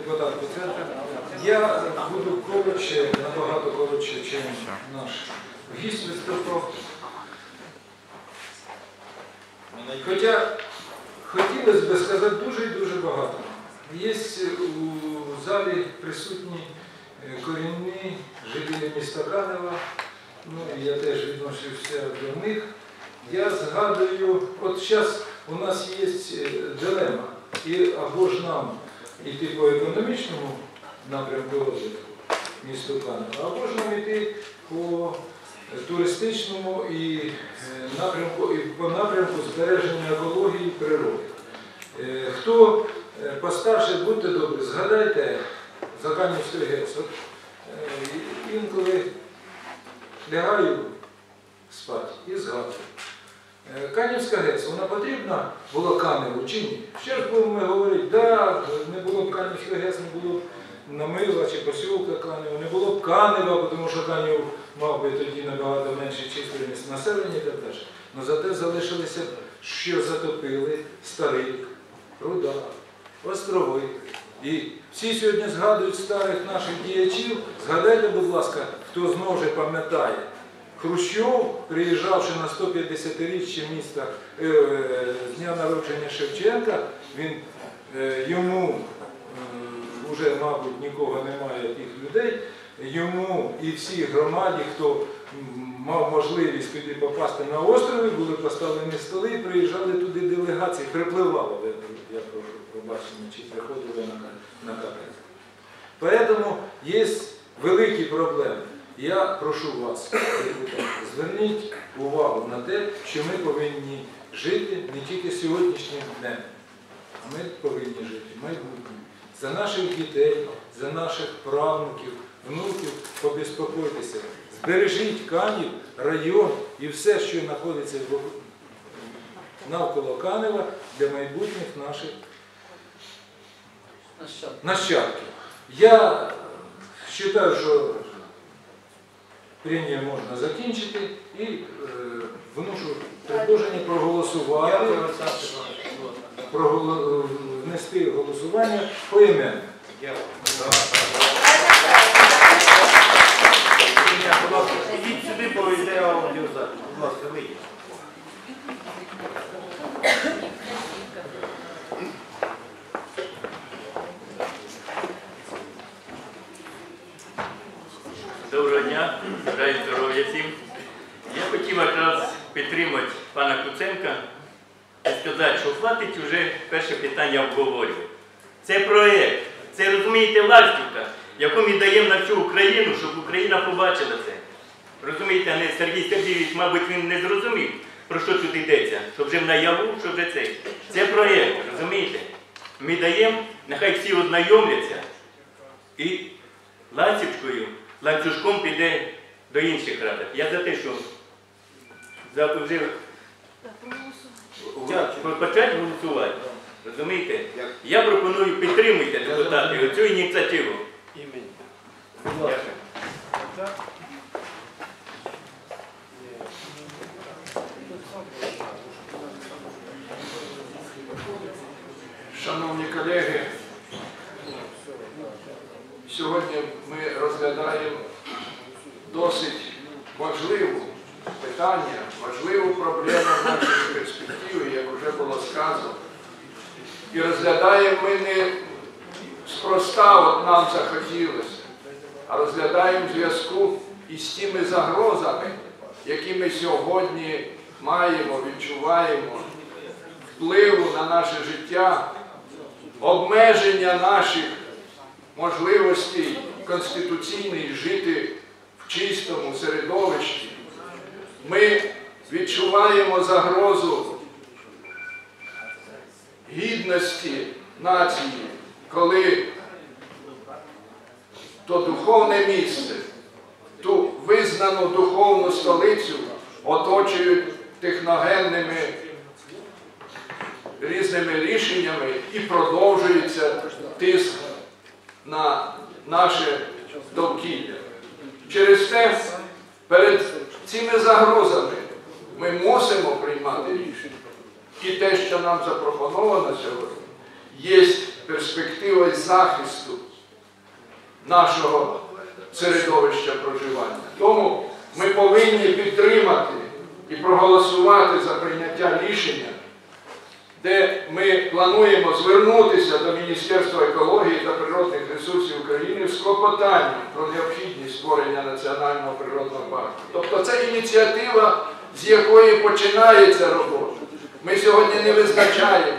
депутат Куценко. Я буду коротше, набагато коротше, ніж наш гість виступав. Хоча хотілося б сказати дуже і дуже багато. Є у залі присутні е, корінні жителі міста Канева, ну я теж відношуся до них. Я згадую, от зараз у нас є е, дилема, і або ж нам йти по економічному напрямку розвитку міста Канева, або ж нам йти по туристичному і е, напрямку, і по напрямку збереження екології природи. Е, Хто е, постарше, будьте добрі, згадайте Заканівський е, інколи лягаю спати і згадую. Е, Канівська ГЕС, вона потрібна була Каневу чи ні? Ще ж будемо ми говорити, да, не було б Канівської ГЕС, не Намила чи посілка Канева, не було б Канева, тому що Канів мав би тоді набагато менше численність населення і так. Але зате залишилися, що затопили старий, руда, острови. І всі сьогодні згадують старих наших діячів. Згадайте, будь ласка, хто знову ж пам'ятає. Хрущов, приїжджавши на 150-річчя міста е, е, з дня народження Шевченка, він е, йому вже, мабуть, нікого немає тих людей. Йому і всій громаді, хто мав можливість туди попасти на острови, були поставлені столи, і приїжджали туди делегації, припливали, я прошу пробачення, чи приходили на, ка- на кафедру. Тому є великі проблеми. Я прошу вас, зверніть увагу на те, що ми повинні жити не тільки сьогоднішнім днем, а ми повинні жити майбутнім. За наших дітей, за наших правнуків, внуків побезпокойтеся. Збережіть Канів, район і все, що знаходиться навколо Канева для майбутніх наших нащадків. Я вважаю, що прення можна закінчити і е, вношу предложення проголосувати, проголо- внести голосування поіменно. Будь ідіть сюди, бо йде аудіозапис. Будь ласка, вийдіть. Доброго дня, бажаю здоров'я всім. Я хотів якраз підтримати пана Куценка сказати, що хватить вже перше питання обговорювати. Це проєкт, це розумієте, ластівка, яку ми даємо на всю Україну, щоб Україна побачила це. Розумієте, не Сергій Сергійович, мабуть, він не зрозумів, про що тут йдеться, що вже наяву, що вже це. Це проєкт, розумієте? Ми даємо, нехай всі ознайомляться і ластівкою, ланцюжком піде до інших радах. Я за те, що за вже. Почати голосувати. Розумієте? Я пропоную підтримуйте депутати оцю ініціативу. Імені. Шановні колеги, сьогодні ми розглядаємо досить важливу питання, важливу проблему нашої перспективи, як вже було сказано. І розглядаємо ми не спроста, от нам захотілося, а розглядаємо в зв'язку із тими загрозами, які ми сьогодні маємо, відчуваємо, впливу на наше життя, обмеження наших можливостей конституційних жити в чистому середовищі. Ми відчуваємо загрозу гідності нації, коли то духовне місце, ту визнану духовну столицю оточують техногенними різними рішеннями і продовжується тиск на наше довкілля. Через те перед цими загрозами ми мусимо приймати рішення. І те, що нам запропоновано сьогодні, є перспективою захисту нашого середовища проживання. Тому ми повинні підтримати і проголосувати за прийняття рішення, де ми плануємо звернутися до Міністерства екології та природних ресурсів України з клопотанням про необхідність створення національного природного парку. Тобто це ініціатива, з якої починається робота. Ми сьогодні не визначаємо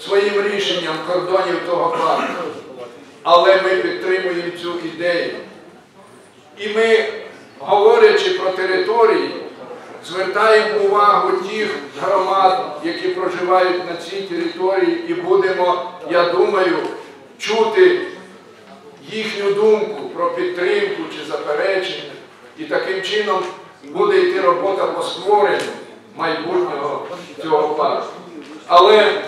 своїм рішенням кордонів того парку, але ми підтримуємо цю ідею. І ми, говорячи про території, звертаємо увагу тих громад, які проживають на цій території, і будемо, я думаю, чути їхню думку про підтримку чи заперечення. І таким чином буде йти робота по створенню майбутнього цього парку. Але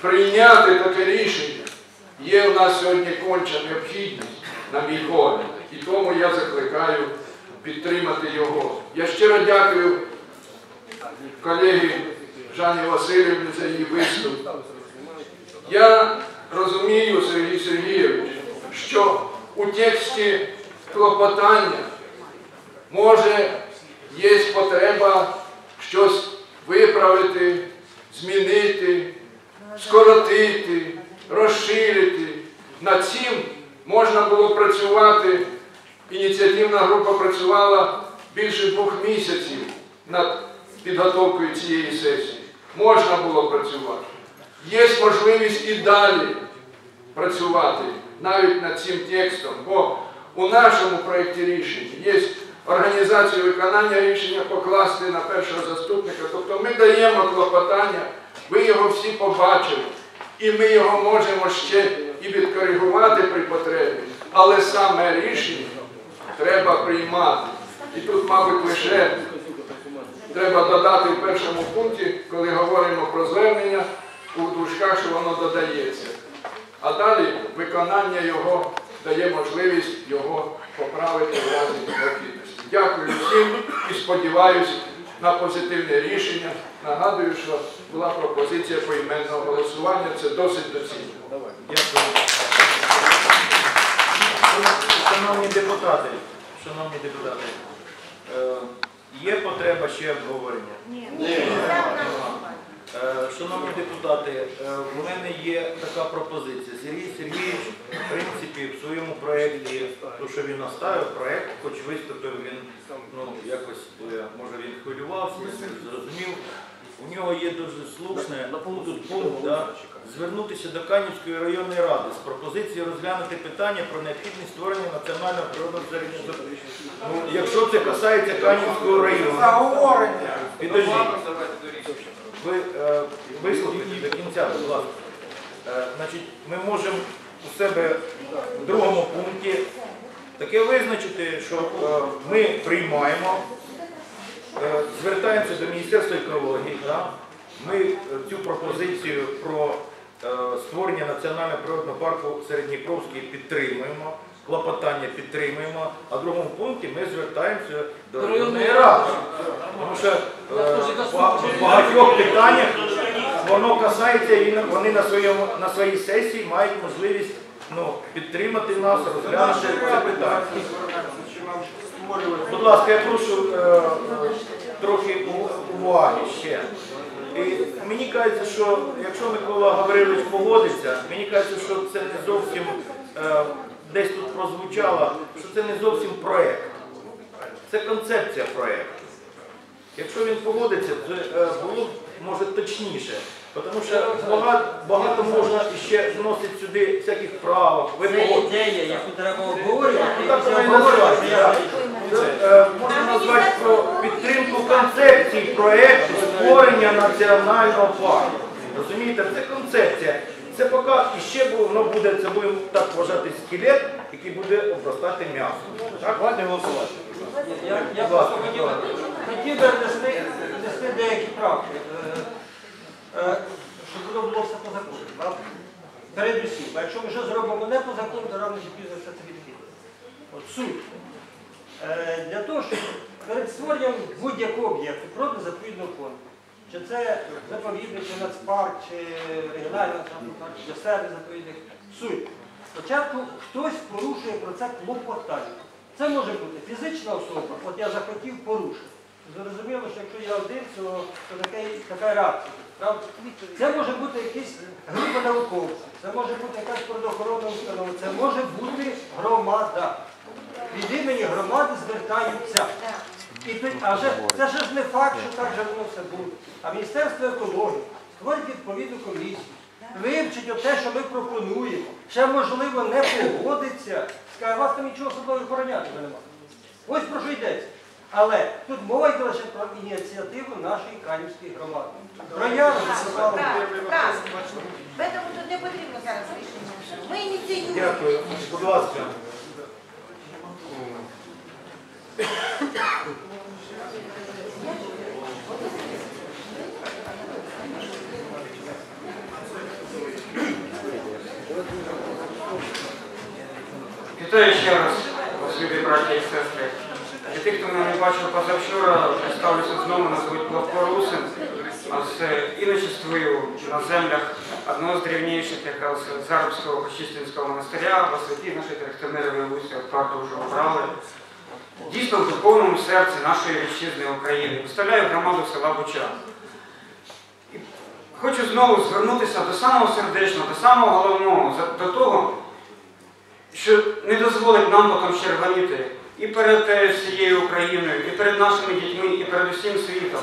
прийняти таке рішення є у нас сьогодні конча необхідність, на мій погляд. І тому я закликаю підтримати його. Я щиро дякую колегі Жанні Васильівні за її виступ. Я розумію, Сергій Сергійович, що у тексті клопотання може є потреба щось виправити, змінити, скоротити, розширити. Над цим можна було працювати. Ініціативна група працювала більше двох місяців над підготовкою цієї сесії. Можна було працювати. Є можливість і далі працювати навіть над цим текстом, бо у нашому проєкті рішення є організацію виконання рішення покласти на першого заступника. Тобто ми даємо клопотання, ви його всі побачили, і ми його можемо ще і відкоригувати при потребі, але саме рішення треба приймати. І тут, мабуть, лише треба додати в першому пункті, коли говоримо про звернення, у дужках, що воно додається. А далі виконання його дає можливість його поправити в разі необхідності. Дякую всім і сподіваюся на позитивне рішення. Нагадую, що була пропозиція поіменного голосування. Це досить доцільно. Дякую. Шановні депутати, шановні депутати, є потреба ще обговорення? Ні. Шановні депутати, в мене є така пропозиція. Сергій Сергійович, в принципі, в своєму проєкті, то що він оставив проєкт, хоч виступив він, ну, якось, е, може він хвилювався, не зрозумів. У нього є дуже слушне тут пункт, да, звернутися до Канівської районної ради з пропозицією розглянути питання про необхідність створення національного природного середнього. Ну, якщо це касається Канівського району, підождіть. Ви е, вислухайте до кінця, будь ласка. Е, значить, ми можемо у себе в другому пункті таке визначити, що е, ми приймаємо, звертаємося до Міністерства екології. Ми е, цю пропозицію про е, створення національного природного парку Середніпровський підтримуємо. Клопотання підтримуємо, а в другому пункті ми звертаємося до районної ради. Тому що е, в багатьох питаннях воно касається і вони на своєму на своїй сесії мають можливість ну, підтримати нас, розглянути це питання. Будь ласка, я прошу е, трохи уваги ще. І мені кажеться, що якщо Микола Гаврилович погодиться, мені кажеться, що це не зовсім е, десь тут прозвучало, що це не зовсім проєкт. Це концепція проєкту. Якщо він погодиться, то е, було б може точніше. Тому що багато, багато можна ще вносити сюди всяких правок, Це ідея, яку треба обговорювати. Ну, так вона і називається, Можна назвати про підтримку концепції проєкту створення національного парку. Розумієте, це концепція. Це поки іще воно буде, це будемо так вважати скелет, який буде обростати м'ясом. Так? Давайте голосувати. Я, я просто хотів, хотів би внести, внести деякі правки, е, е, щоб воно було все по закону. правда? Передусім, бо якщо ми щось зробимо не по закону, то рано чи пізно все це відхилиться. От суть. Е, Для того, щоб перед створенням будь-якого об'єкту природно заповідного фонду чи це заповідник, чи нацпарк, чи регіональний національний парк, чи сервіс заповідник. Суть. Спочатку хтось порушує про це клопотання. Це може бути фізична особа, от я захотів порушити. Зрозуміло, що якщо я один, то, така реакція. Це може бути якісь група науковців, це може бути якась природоохоронна установа, це може бути громада. Від імені громади звертаються. І тут, а вже, це ж не факт, що так же воно все буде. А Міністерство екології створить відповідну комісію, вивчить те, що ми пропонуємо, ще можливо не погодиться, скаже, вас там нічого особливо охороняти немає. Ось про що йдеться. Але тут мова йде лише про ініціативу нашої Канівської громади. Так, так. Тому тут не потрібно зараз рішення. Ми ініціюємо. Дякую. Будь ласка. Вітаю ще раз, вас любі браті і сестри. Для тих, хто мене не бачив позавчора, представлюся знову, назвуть Плавко Русин, а з іночествую на землях одного з древніших якраз Зарубського Очистинського монастиря, Васильків нашої Трехтимирової Лусі от парту вже обрали. Дійсно в духовному серці нашої вітчизни України. Представляю громаду села Буча. Хочу знову звернутися до самого сердечного, до самого головного, до того, що не дозволить нам потім червоніти і перед е, всією Україною, і перед нашими дітьми, і перед усім світом.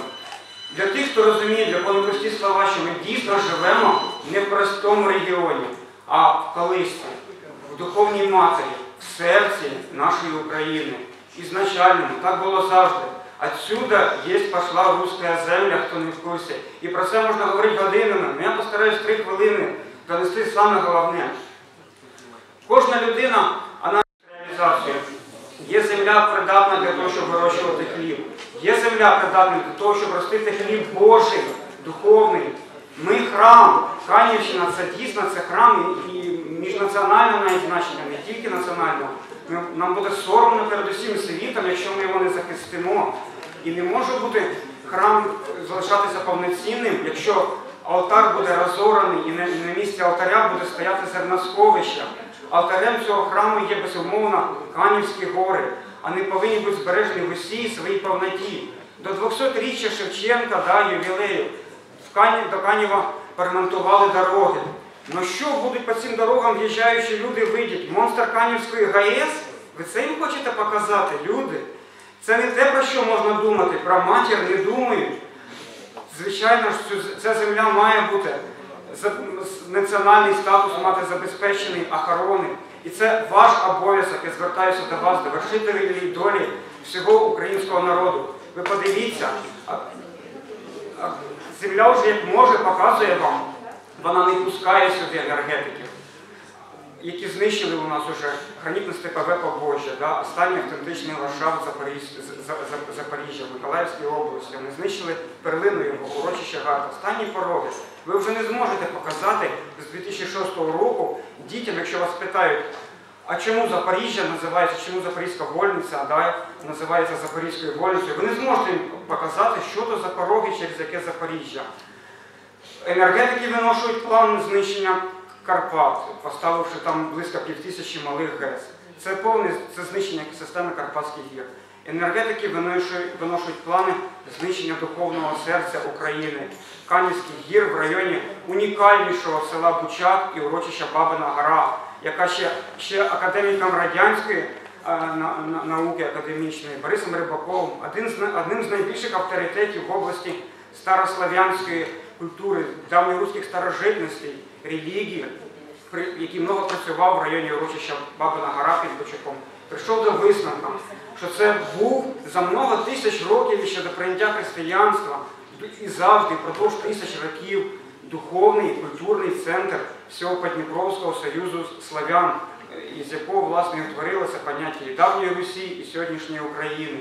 Для тих, хто розуміє, для понепрості слова, що ми дійсно живемо не в простому регіоні, а в колисці, в духовній матері, в серці нашої України. Ізначально, так було завжди. Отсюда есть пошла русская земля, хто не в курсі. І про це можна говорити годинами. Я постараюсь три хвилини донести саме головне. Кожна людина, вона реалізацію. Є земля придатна для того, щоб вирощувати хліб. Є земля придатна для того, щоб ростити хліб Божий, духовний. Ми храм. Канівщина це дійсно це храм і міжнаціональне навіть значення, не тільки національного. Нам буде соромно перед усім світом, якщо ми його не захистимо. І не може бути храм залишатися повноцінним, якщо алтар буде на, і на місці алтаря буде стояти зерносховище. Алтарем цього храму є безумовно Канівські гори. Вони повинні бути збережені в усій своїй повноті. До 200-річчя Шевченка, да, ювілею, Кані, до Канєва перемонтували дороги. Ну що будуть по цим дорогам в'їжджаючі люди видять? Монстр Канівської ГАЕС? Ви це їм хочете показати, люди? Це не те, про що можна думати. Про матір не думають. Звичайно ж, ця земля має бути національний статус мати забезпечений охорони. І це ваш обов'язок, я звертаюся до вас, до вершителів долі всього українського народу. Ви подивіться, земля вже як може показує вам, вона не пускає сюди енергетиків, які знищили у нас уже гранітне степове побожжя, да? останній автентичний ландшафт Запоріжжя Миколаївській області. Вони знищили перлину його урочище Гарта. Останні пороги. Ви вже не зможете показати з 2006 року дітям, якщо вас питають, а чому Запоріжжя називається, чому Запорізька вольниця да, називається Запорізькою вольницею, ви не зможете їм показати, що то за пороги, через яке Запоріжжя. Енергетики виношують план знищення Карпат, поставивши там близько півтисячі малих ГЕС. Це повне це знищення системи Карпатських гір. Енергетики виношують, плани знищення духовного серця України, Канівських гір в районі унікальнішого села Бучак і урочища Бабина Гора, яка ще, ще академіком радянської е, на- на- науки академічної Борисом Рибаковим, один з, одним з найбільших авторитетів в області старослав'янської культури, давньоруських старожитностей, релігії, при- який много працював в районі урочища Бабина Гора під Бучаком, прийшов до висновку, що це був за много тисяч років ще до прийняття християнства і завжди, впродовж тисяч років, духовний і культурний центр всього Подніпровського союзу славян, е, із якого власне утворилося поняття і давньої Русі, і сьогоднішньої України.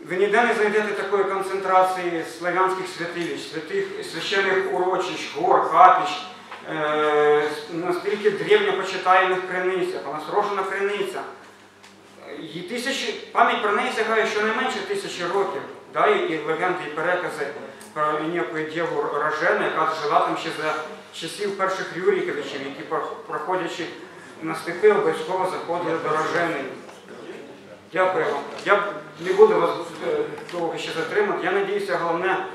Ви ніде не знайдете такої концентрації славянських святилищ, святих священних урочищ, гор, капіч, е, настільки древньо почитаємих криницях, у нас рожена криниця. І тисячі, пам'ять про неї сягає щонайменше тисячі років, да, і, легенди, і перекази. про ніяку діву Рожену, яка жила там ще за часів перших Рюриковичів, які проходячи на степи, обов'язково заходили до Рожени. Дякую вам. Я не буду вас е, довго ще затримати. Я надіюся, головне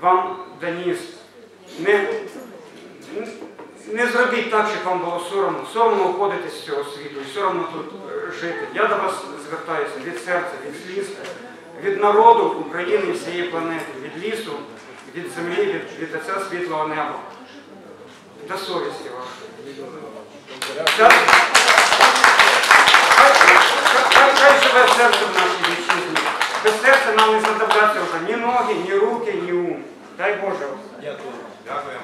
вам, Даніс, не, не зробіть так, щоб вам було соромно. Соромно уходити з цього світу і соромно тут е, жити. Я до вас звертаюся від серця, від сліз, від народу України і всієї планети, від лісу, від землі, від, від оця світлого неба. До совісті вашої. Хай живе серце в нашій вітчизні. Без серця нам не знадобляться вже ні ноги, ні руки, ні ум. Дай Боже. Дякую. Дякую.